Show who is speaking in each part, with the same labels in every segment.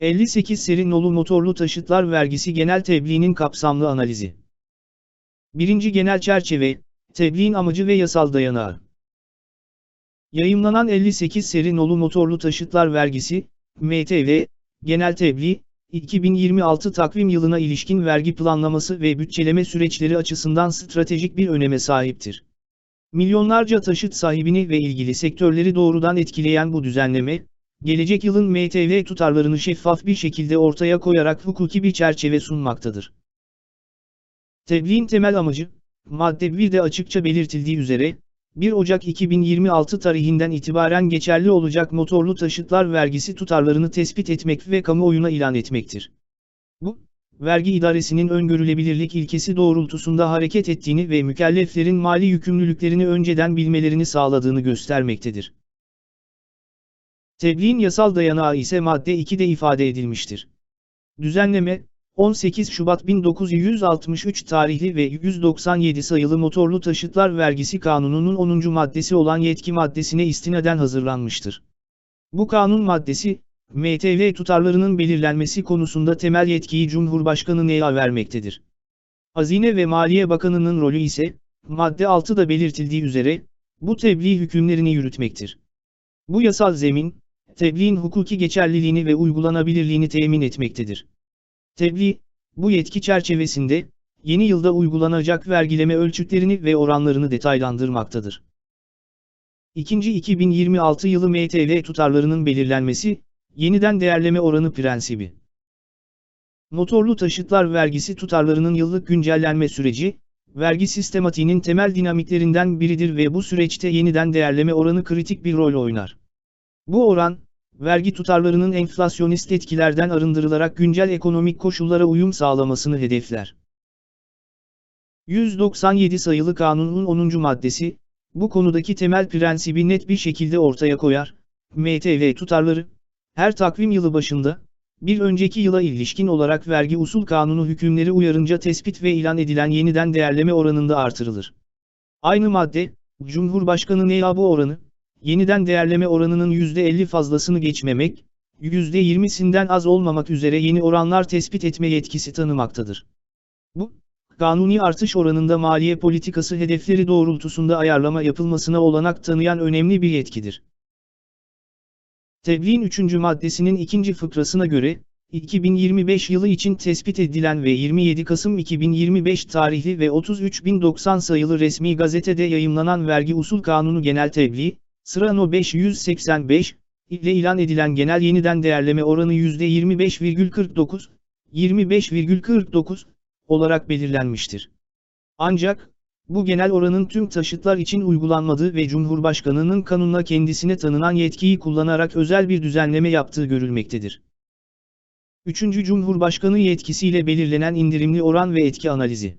Speaker 1: 58 seri nolu motorlu taşıtlar vergisi genel tebliğinin kapsamlı analizi. 1. Genel çerçeve, tebliğin amacı ve yasal dayanağı. Yayımlanan 58 seri nolu motorlu taşıtlar vergisi, MTV, genel tebliğ, 2026 takvim yılına ilişkin vergi planlaması ve bütçeleme süreçleri açısından stratejik bir öneme sahiptir. Milyonlarca taşıt sahibini ve ilgili sektörleri doğrudan etkileyen bu düzenleme, gelecek yılın MTV tutarlarını şeffaf bir şekilde ortaya koyarak hukuki bir çerçeve sunmaktadır. Tebliğin temel amacı, madde 1'de açıkça belirtildiği üzere, 1 Ocak 2026 tarihinden itibaren geçerli olacak motorlu taşıtlar vergisi tutarlarını tespit etmek ve kamuoyuna ilan etmektir. Bu, vergi idaresinin öngörülebilirlik ilkesi doğrultusunda hareket ettiğini ve mükelleflerin mali yükümlülüklerini önceden bilmelerini sağladığını göstermektedir. Tebliğin yasal dayanağı ise madde 2'de ifade edilmiştir. Düzenleme, 18 Şubat 1963 tarihli ve 197 sayılı Motorlu Taşıtlar Vergisi Kanunu'nun 10. maddesi olan yetki maddesine istinaden hazırlanmıştır. Bu kanun maddesi, MTV tutarlarının belirlenmesi konusunda temel yetkiyi Cumhurbaşkanı'na vermektedir. Hazine ve Maliye Bakanı'nın rolü ise, madde 6'da belirtildiği üzere, bu tebliğ hükümlerini yürütmektir. Bu yasal zemin, tebliğin hukuki geçerliliğini ve uygulanabilirliğini temin etmektedir. Tebliğ, bu yetki çerçevesinde, yeni yılda uygulanacak vergileme ölçütlerini ve oranlarını detaylandırmaktadır. İkinci 2026 yılı MTV tutarlarının belirlenmesi, yeniden değerleme oranı prensibi. Motorlu taşıtlar vergisi tutarlarının yıllık güncellenme süreci, vergi sistematiğinin temel dinamiklerinden biridir ve bu süreçte yeniden değerleme oranı kritik bir rol oynar. Bu oran, vergi tutarlarının enflasyonist etkilerden arındırılarak güncel ekonomik koşullara uyum sağlamasını hedefler. 197 sayılı kanunun 10. maddesi, bu konudaki temel prensibi net bir şekilde ortaya koyar. MTV tutarları, her takvim yılı başında, bir önceki yıla ilişkin olarak vergi usul kanunu hükümleri uyarınca tespit ve ilan edilen yeniden değerleme oranında artırılır. Aynı madde, Cumhurbaşkanı ne bu oranı, yeniden değerleme oranının %50 fazlasını geçmemek, %20'sinden az olmamak üzere yeni oranlar tespit etme yetkisi tanımaktadır. Bu, kanuni artış oranında maliye politikası hedefleri doğrultusunda ayarlama yapılmasına olanak tanıyan önemli bir yetkidir. Tebliğin 3. maddesinin 2. fıkrasına göre, 2025 yılı için tespit edilen ve 27 Kasım 2025 tarihli ve 33.090 sayılı resmi gazetede yayımlanan vergi usul kanunu genel tebliğ, sıra No 585, ile ilan edilen genel yeniden değerleme oranı %25,49, 25,49 olarak belirlenmiştir. Ancak, bu genel oranın tüm taşıtlar için uygulanmadığı ve Cumhurbaşkanı'nın kanunla kendisine tanınan yetkiyi kullanarak özel bir düzenleme yaptığı görülmektedir. 3. Cumhurbaşkanı yetkisiyle belirlenen indirimli oran ve etki analizi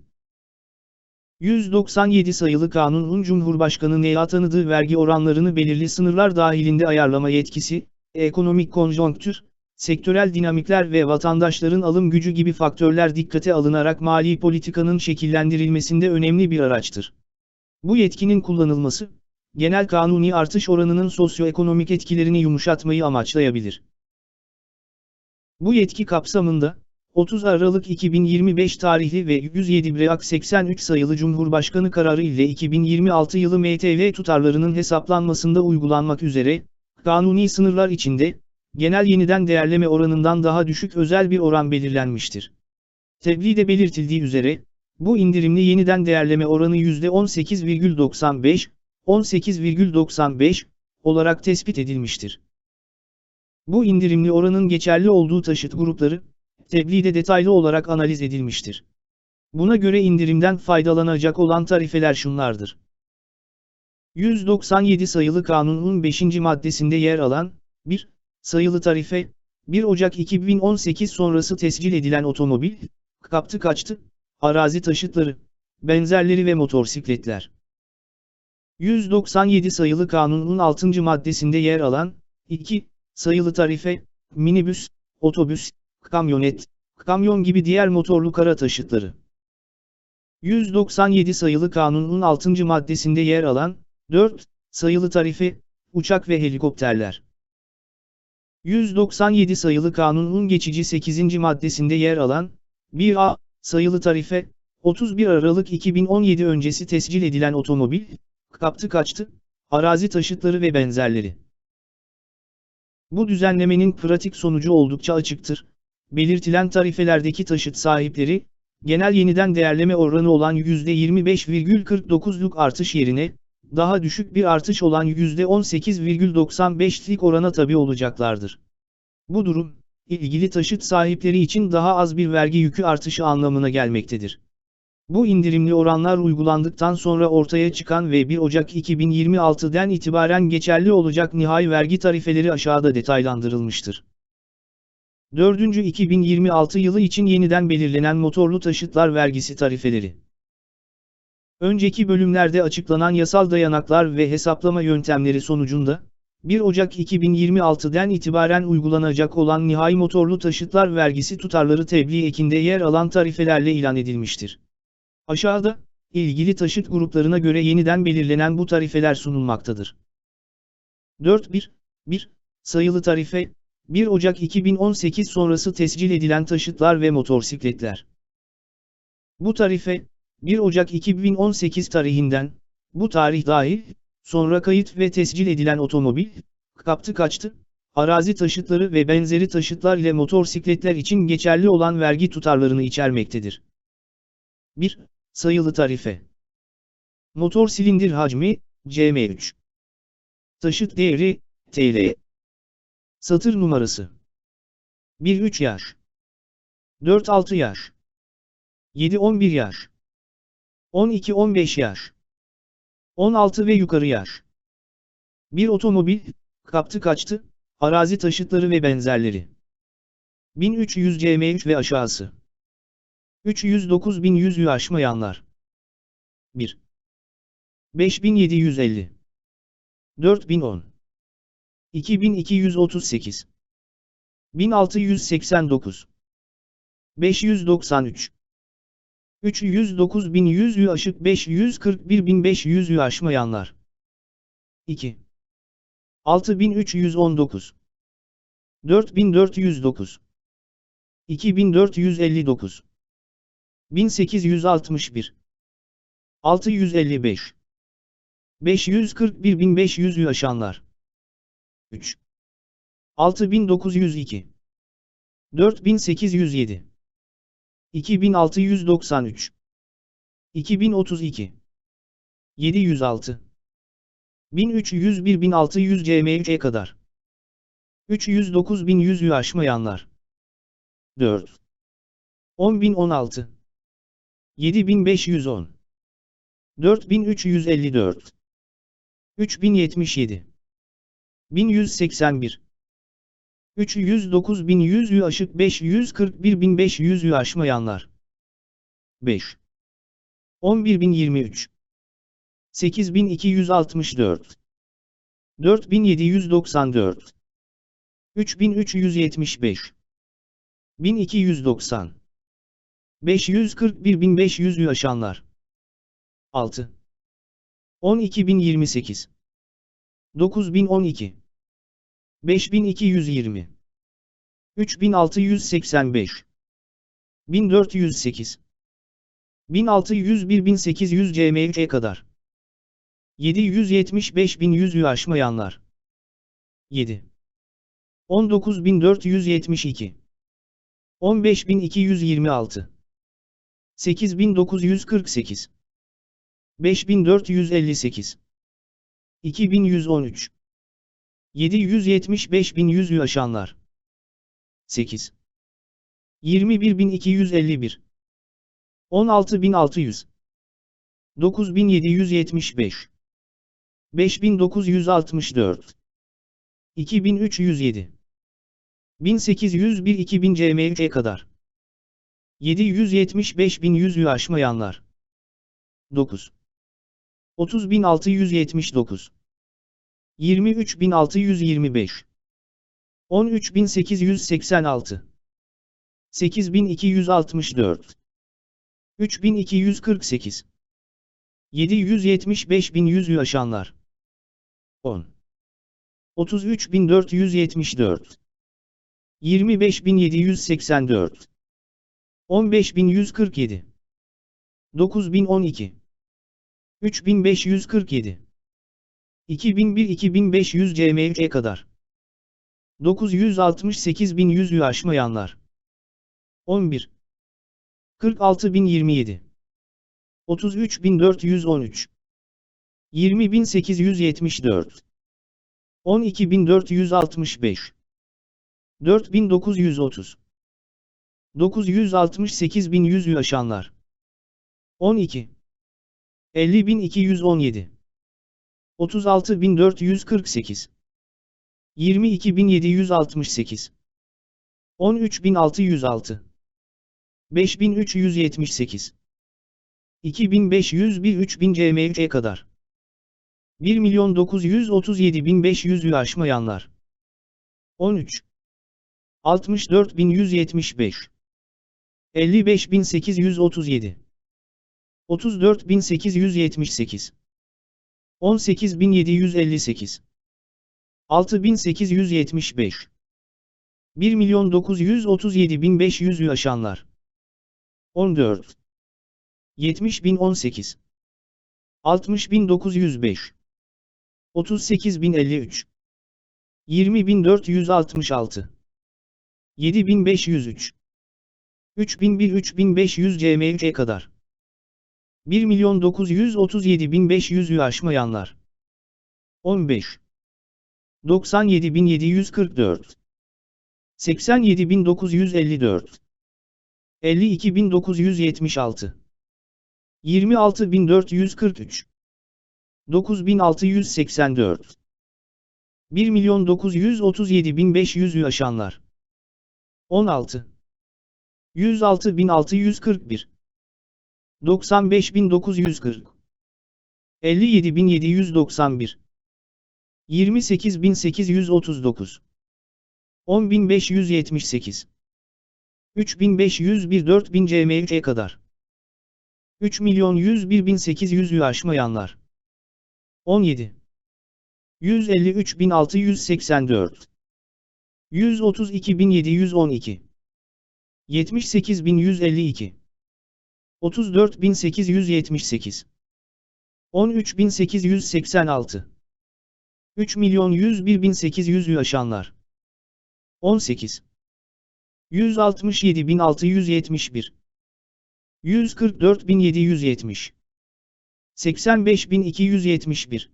Speaker 1: 197 sayılı kanunun Cumhurbaşkanı neye tanıdığı vergi oranlarını belirli sınırlar dahilinde ayarlama yetkisi, ekonomik konjonktür, sektörel dinamikler ve vatandaşların alım gücü gibi faktörler dikkate alınarak mali politikanın şekillendirilmesinde önemli bir araçtır. Bu yetkinin kullanılması, genel kanuni artış oranının sosyoekonomik etkilerini yumuşatmayı amaçlayabilir. Bu yetki kapsamında, 30 Aralık 2025 tarihli ve 107 Break 83 sayılı Cumhurbaşkanı kararı ile 2026 yılı MTV tutarlarının hesaplanmasında uygulanmak üzere, kanuni sınırlar içinde, genel yeniden değerleme oranından daha düşük özel bir oran belirlenmiştir. Tebliğde belirtildiği üzere, bu indirimli yeniden değerleme oranı %18,95, 18,95 olarak tespit edilmiştir. Bu indirimli oranın geçerli olduğu taşıt grupları, tebliğde detaylı olarak analiz edilmiştir. Buna göre indirimden faydalanacak olan tarifeler şunlardır. 197 sayılı kanunun 5. maddesinde yer alan, 1. Sayılı tarife, 1 Ocak 2018 sonrası tescil edilen otomobil, kaptı kaçtı, arazi taşıtları, benzerleri ve motorsikletler. 197 sayılı kanunun 6. maddesinde yer alan, 2. Sayılı tarife, minibüs, otobüs, kamyonet, kamyon gibi diğer motorlu kara taşıtları. 197 sayılı kanunun 6. maddesinde yer alan, 4, sayılı tarife, uçak ve helikopterler. 197 sayılı kanunun geçici 8. maddesinde yer alan, 1A, sayılı tarife, 31 Aralık 2017 öncesi tescil edilen otomobil, kaptı kaçtı, arazi taşıtları ve benzerleri. Bu düzenlemenin pratik sonucu oldukça açıktır. Belirtilen tarifelerdeki taşıt sahipleri, genel yeniden değerleme oranı olan %25,49'luk artış yerine, daha düşük bir artış olan %18,95'lik orana tabi olacaklardır. Bu durum, ilgili taşıt sahipleri için daha az bir vergi yükü artışı anlamına gelmektedir. Bu indirimli oranlar uygulandıktan sonra ortaya çıkan ve 1 Ocak 2026'den itibaren geçerli olacak nihai vergi tarifeleri aşağıda detaylandırılmıştır. 4. 2026 yılı için yeniden belirlenen motorlu taşıtlar vergisi tarifeleri. Önceki bölümlerde açıklanan yasal dayanaklar ve hesaplama yöntemleri sonucunda, 1 Ocak 2026'den itibaren uygulanacak olan nihai motorlu taşıtlar vergisi tutarları tebliğ ekinde yer alan tarifelerle ilan edilmiştir. Aşağıda, ilgili taşıt gruplarına göre yeniden belirlenen bu tarifeler sunulmaktadır. 4.1. Sayılı tarife, 1 Ocak 2018 sonrası tescil edilen taşıtlar ve motorsikletler. Bu tarife, 1 Ocak 2018 tarihinden, bu tarih dahil, sonra kayıt ve tescil edilen otomobil, kaptı kaçtı, arazi taşıtları ve benzeri taşıtlar ile motorsikletler için geçerli olan vergi tutarlarını içermektedir. 1. Sayılı tarife. Motor silindir hacmi, CM3. Taşıt değeri, TL. Satır numarası. 1-3 yaş. 4-6 yaş. 7-11 yaş. 12-15 yaş. 16 ve yukarı yaş. Bir otomobil, kaptı kaçtı, arazi taşıtları ve benzerleri. 1300 cm3 ve aşağısı. 309.100'ü aşmayanlar. 1. 5750. 4010. 2238. 1689. 593. 309.100'ü aşıp 541.500'ü aşmayanlar. 2. 6319. 4409. 2459. 1861 655 541.500'ü aşanlar 3 6902 4807 2693 2032 706 1301-1600 cm3'e kadar. 309.100'ü aşmayanlar 4 10.016 7510 4354 3077 1181 309.100'ü aşıp 541.500'ü aşmayanlar 5 11.023 8264 4794 3375 1290 541.500'ü aşanlar. 6. 12.028. 9.012. 5.220. 3.685. 1408. 1601-1800 cm3'e kadar. 775.100'ü aşmayanlar. 7. 19.472. 15.226. 8948 5458 2113 775100'ü aşanlar 8 21251 16600 9775 5964 2307 1801 2000 cm3'e kadar. 775.100'ü aşmayanlar. 9. 30.679. 23.625. 13.886. 8.264. 3.248. 775.100'ü aşanlar. 10. 33.474. 25784 15147 9012 3547 2001-2500 CM3'e kadar. 968.100'ü aşmayanlar 11 46027 33413 20874 12465 4930 968.100'ü aşanlar 12 50217 36448 22768 13606 5378 2501 3000 CM3'e kadar. 1.937.500'ü aşmayanlar. 13 64175 55837 34878 18758 6875 1.937.500'ü aşanlar 14 70018 60905 38053 20466 7503 3001-3500 CM3'e kadar 1.937.500'ü aşmayanlar 15 97.744 87.954 52.976 26.443 9684 1.937.500'ü aşanlar 16 106.641 95.940 57.791 28.839 10.578 3501 4000 CM3'e kadar. 3.101.800'ü aşmayanlar 17 153.684 132.712 78.152 34878 13886 3.101.800'ü aşanlar 18 167.671 144.770 85.271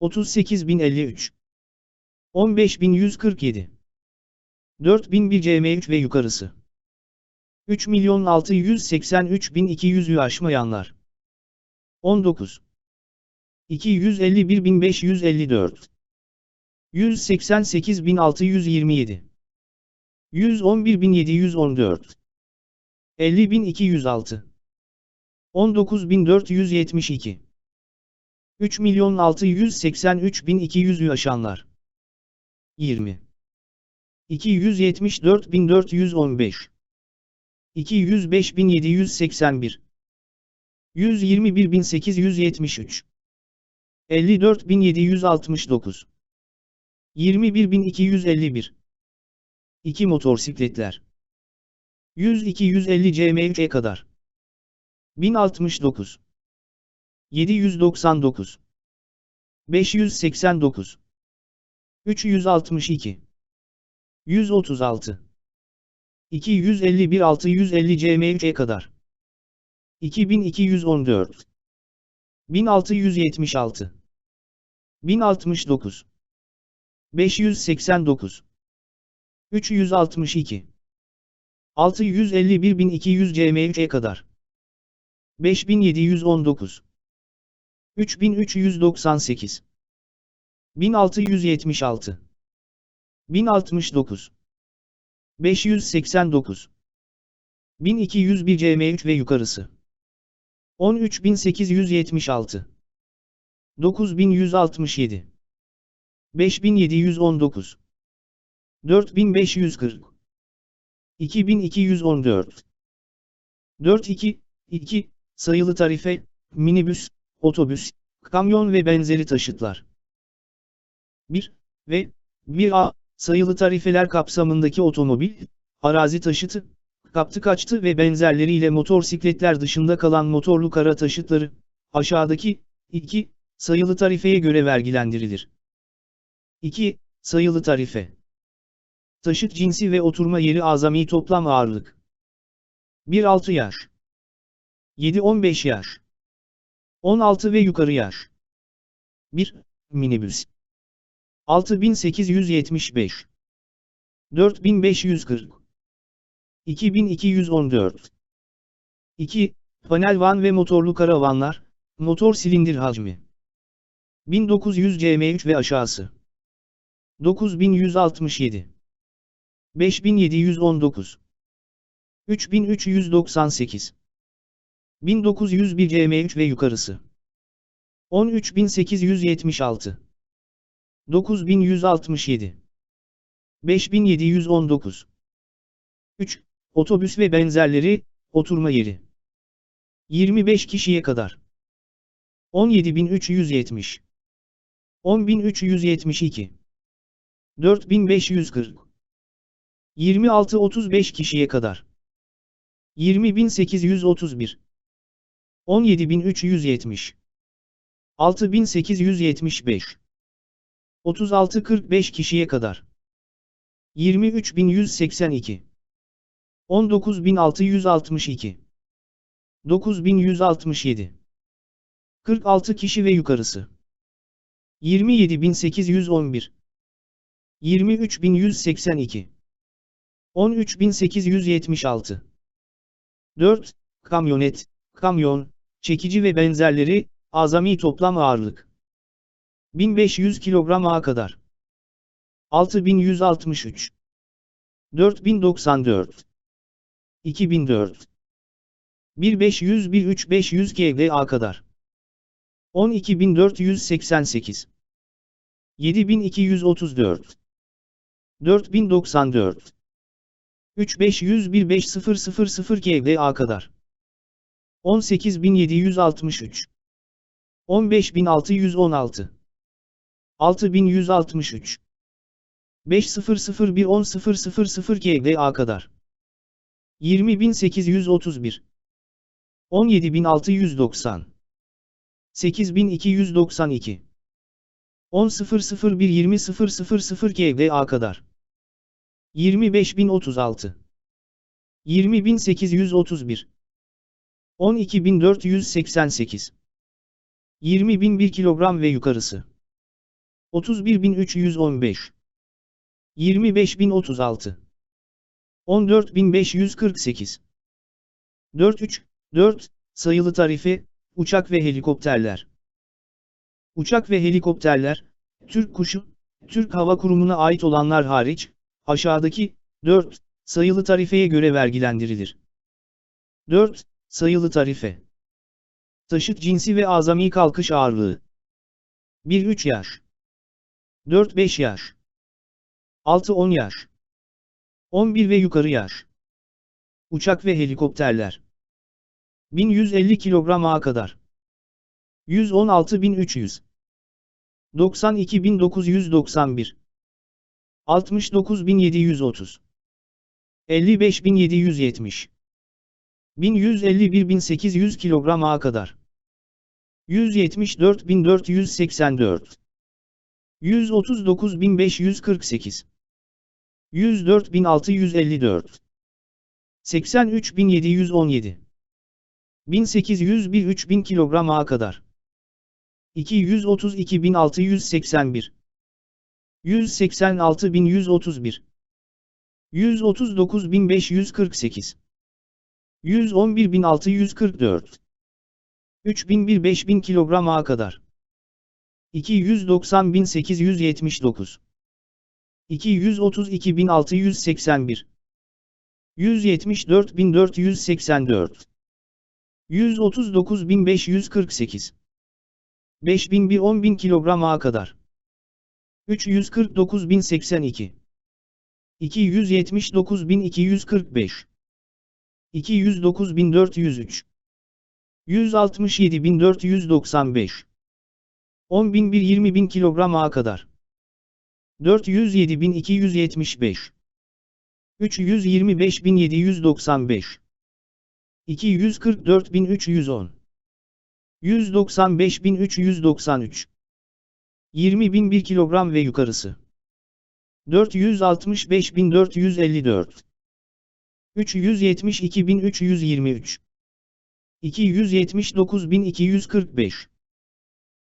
Speaker 1: 38.053 15.147 4001 CM3 ve yukarısı 3.683.200'ü aşmayanlar. 19 251.554 188.627 111.714 50.206 19.472 3.683.200'ü aşanlar. 20 274.415 205.781 121.873 54.769 21.251 2 motosikletler. 100-250 cm3'e kadar. 1069 799 589 362 136 251 650 cm3'e kadar. 2214 1676 1069 589 362 651.200 cm3'e kadar. 5719 3398 1676 1069 589 1201 cm3 ve yukarısı. 13876 9167 5719 4540 2214 42 2 sayılı tarife minibüs, otobüs, kamyon ve benzeri taşıtlar. 1 ve 1A sayılı tarifeler kapsamındaki otomobil, arazi taşıtı, kaptı kaçtı ve benzerleriyle motorsikletler dışında kalan motorlu kara taşıtları, aşağıdaki, 2, sayılı tarifeye göre vergilendirilir. 2. Sayılı tarife. Taşıt cinsi ve oturma yeri azami toplam ağırlık. 1-6 yaş. 7-15 yaş. 16 ve yukarı yaş. 1. Minibüs. 6875. 4540. 2214. 2. Panel van ve motorlu karavanlar, motor silindir hacmi. 1900 cm3 ve aşağısı. 9167. 5719. 3398. 1901 cm3 ve yukarısı. 13876. 9167. 5719. 3. Otobüs ve benzerleri, oturma yeri. 25 kişiye kadar. 17370. 10372. 4540. 26-35 kişiye kadar. 20831. 17370. 6875. 36-45 kişiye kadar. 23182. 19662. 9167. 46 kişi ve yukarısı. 27811. 23182. 13876. 4. Kamyonet, kamyon, çekici ve benzerleri, azami toplam ağırlık. 1500 kilograma kadar. 6163. 4094. 2004. 1500 13500 kVA kadar. 12488. 7234. 4094. 3500 15000 kVA kadar. 18763. 15616. 6163. 5001 10000 kVA kadar. 20831. 17690. 8292. 10.001 20.000 kVA kadar. 25036. 20831. 12488. 20001 kilogram ve yukarısı. 31315. 25036. 14548. 43, 4, sayılı tarife, uçak ve helikopterler. Uçak ve helikopterler, Türk Kuşu, Türk Hava Kurumu'na ait olanlar hariç, aşağıdaki, 4, sayılı tarifeye göre vergilendirilir. 4, sayılı tarife. Taşıt cinsi ve azami kalkış ağırlığı. 1-3 yaş. 4-5 yaş. 6-10 yaş. 11 ve yukarı yaş. Uçak ve helikopterler. 1150 kilograma kadar. 116300. 92991. 69730. 55770. 1151.800 kilograma kadar. 174.484. 139.548. 104.654. 83.717. 1801 3000 kilograma kadar. 232.681. 186.131. 139.548. 111.644. 3001 5000 kilograma kadar. 290.879. 232.681. 174.484. 139.548. 5001 10.000 kilograma kadar. 349.082. 279.245. 209.403. 167.495. 10.001 20.000 kilograma kadar. 407.275 325.795 244.310 195.393 20.001 kilogram ve yukarısı. 465.454 372.323 279.245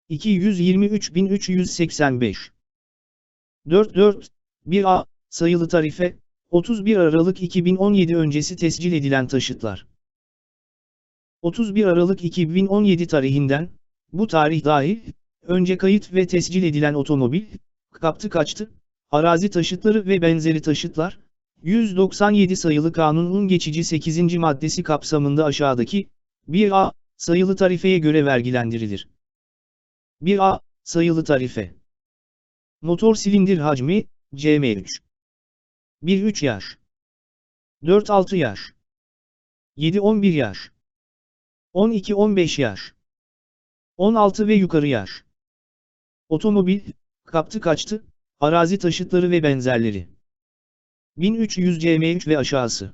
Speaker 1: 223.385 44 1A sayılı tarife 31 Aralık 2017 öncesi tescil edilen taşıtlar 31 Aralık 2017 tarihinden bu tarih dahil önce kayıt ve tescil edilen otomobil kaptı kaçtı arazi taşıtları ve benzeri taşıtlar 197 sayılı kanunun geçici 8. maddesi kapsamında aşağıdaki 1A sayılı tarifeye göre vergilendirilir. 1A sayılı tarife. Motor silindir hacmi CM3 1-3 yaş. 4-6 yaş. 7-11 yaş. 12-15 yaş. 16 ve yukarı yaş. Otomobil, kaptı kaçtı, arazi taşıtları ve benzerleri. 1300 cm3 ve aşağısı.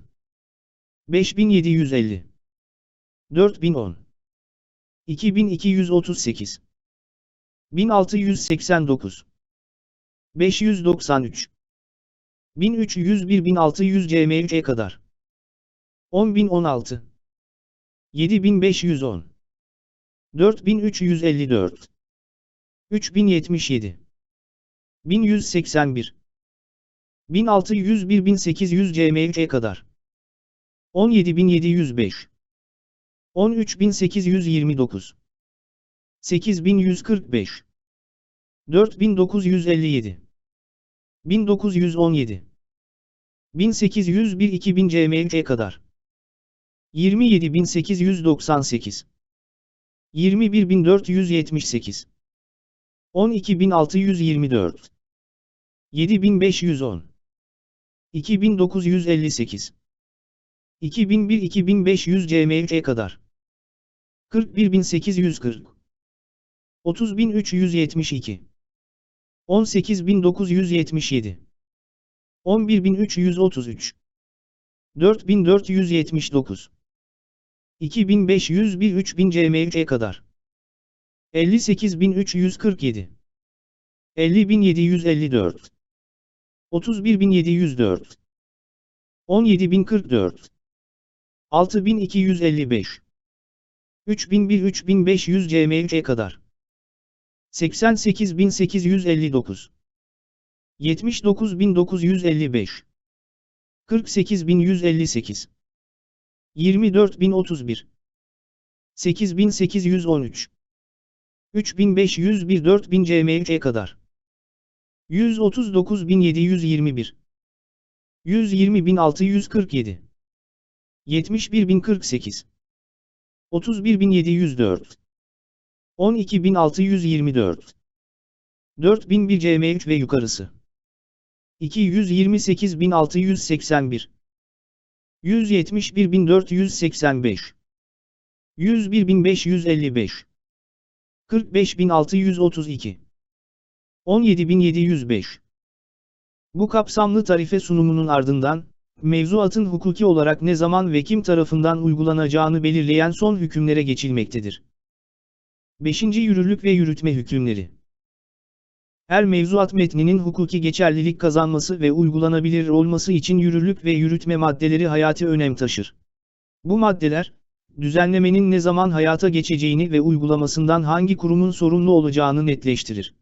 Speaker 1: 5750 4010 2238 1689 593 1301 1600 cm3'e kadar. 10016 7510 4354 3077 1181 1601 1800 cm3'e kadar. 17705 13829 8145 4957 1917 1801 2000 cm3'e kadar. 27898 21478 12624 7510 2958 2001-2500 cm3'e kadar. 41840 30372 18977 11333 4479 2501 3000 cm3'e kadar. 58347 50754 31704 17044 6255 3001 3500 cm3'e kadar 88859 79955 48158 24031 8813 3501 4000 cm3'e kadar. 139721 120647 71048 31704 12624 4001 cm3 ve yukarısı. 228681 171485 101555 45632 17705 Bu kapsamlı tarife sunumunun ardından, mevzuatın hukuki olarak ne zaman ve kim tarafından uygulanacağını belirleyen son hükümlere geçilmektedir. 5. Yürürlük ve yürütme hükümleri her mevzuat metninin hukuki geçerlilik kazanması ve uygulanabilir olması için yürürlük ve yürütme maddeleri hayati önem taşır. Bu maddeler, düzenlemenin ne zaman hayata geçeceğini ve uygulamasından hangi kurumun sorumlu olacağını netleştirir.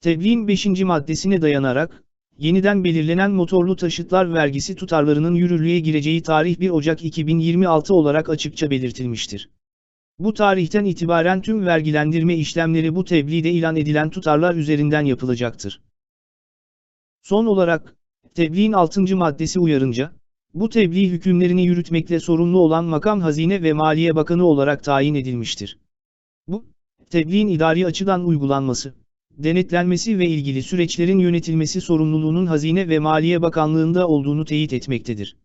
Speaker 1: Tebliğin 5. maddesine dayanarak, yeniden belirlenen motorlu taşıtlar vergisi tutarlarının yürürlüğe gireceği tarih 1 Ocak 2026 olarak açıkça belirtilmiştir. Bu tarihten itibaren tüm vergilendirme işlemleri bu tebliğde ilan edilen tutarlar üzerinden yapılacaktır. Son olarak, tebliğin 6. maddesi uyarınca, bu tebliğ hükümlerini yürütmekle sorumlu olan Makam Hazine ve Maliye Bakanı olarak tayin edilmiştir. Bu, tebliğin idari açıdan uygulanması, denetlenmesi ve ilgili süreçlerin yönetilmesi sorumluluğunun Hazine ve Maliye Bakanlığında olduğunu teyit etmektedir.